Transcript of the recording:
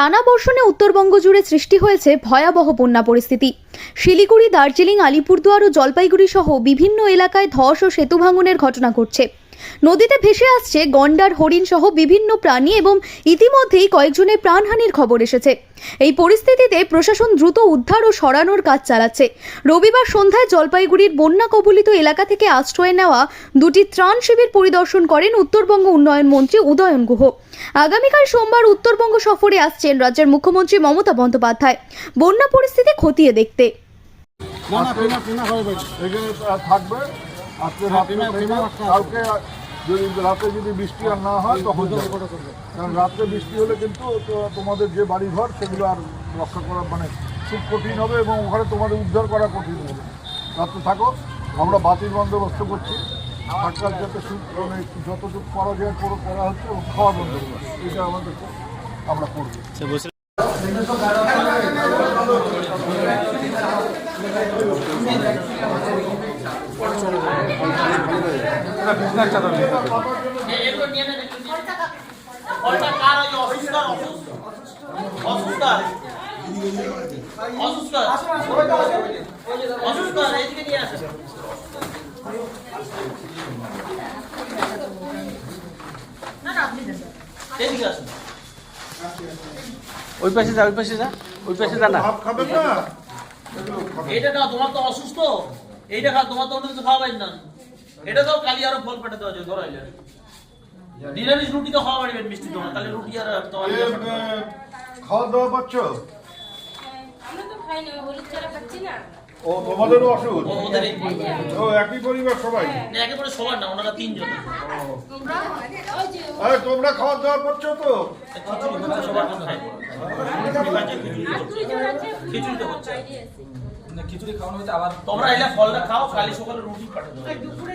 টানা বর্ষণে উত্তরবঙ্গ জুড়ে সৃষ্টি হয়েছে ভয়াবহ বন্যা পরিস্থিতি। শিলিগুড়ি, দার্জিলিং, আলিপুরদুয়ার ও জলপাইগুড়ি সহ বিভিন্ন এলাকায় ধস ও সেতু ভাঙনের ঘটনা ঘটছে। নদীতে ভেসে আসছে গন্ডার হরিণ সহ বিভিন্ন প্রাণী এবং ইতিমধ্যেই কয়েকজনের প্রাণহানির খবর এসেছে এই পরিস্থিতিতে প্রশাসন দ্রুত উদ্ধার ও সরানোর কাজ চালাচ্ছে রবিবার সন্ধ্যায় জলপাইগুড়ির বন্যা কবলিত এলাকা থেকে আশ্রয় নেওয়া দুটি ত্রাণ শিবির পরিদর্শন করেন উত্তরবঙ্গ উন্নয়ন মন্ত্রী উদয়ন গুহ আগামীকাল সোমবার উত্তরবঙ্গ সফরে আসছেন রাজ্যের মুখ্যমন্ত্রী মমতা বন্দ্যোপাধ্যায় বন্যা পরিস্থিতি খতিয়ে দেখতে হয়ে থাকবে আজকে রাত্রে হবে। কালকে যদি রাতে যদি বৃষ্টি আর না হয় তখন। কারণ রাত্রে বৃষ্টি হলে কিন্তু তোমাদের যে বাড়ি ঘর সেগুলো আর রক্ষা করা মানে খুব কঠিন হবে এবং ওখানে তোমাদের উদ্ধার করা কঠিন হবে। রাত্রে থাকো আমরা বাতির বন্দোবস্ত করছি। থাকার যাতে মানে যতটুকু করা যায় পুরো করা হচ্ছে এবং খাওয়া বন্দোবস্ত। এটা আমাদের আমরা করব। ওই অসুস্থ এইদিকে ওই পাশে যা ওই পাশে যা ওই পাশে যা না? খাবেন না তোমার তো অসুস্থ। এইটা খা তোমার তো অন্য কিছু খাওয়াবেন না। এটা তো কালি আরও ফল পেটে দেওয়া যায় ধরাইলে নিরামিষ রুটি তো খাওয়া পারবেন মিষ্টি তোমার তাহলে রুটি আর তোমার খাওয়া দাওয়া পাচ্ছ আমরা তো খাই না হলুদ চারা খাচ্ছি না। ও তোমাদেরও অসুখ? ও- ওদের ও একই পরিবার সবাই? সবার না ওনারা তিনজন। তোমরা? আরে তোমরা খাওয়া দাওয়া করছ তো? খিচুড়ি সবার হচ্ছে। খাওয়ানো হচ্ছে আবার তোমরা এলে ফলটা খাও কালি সকালে রুটি পাঠাতে দুপুরে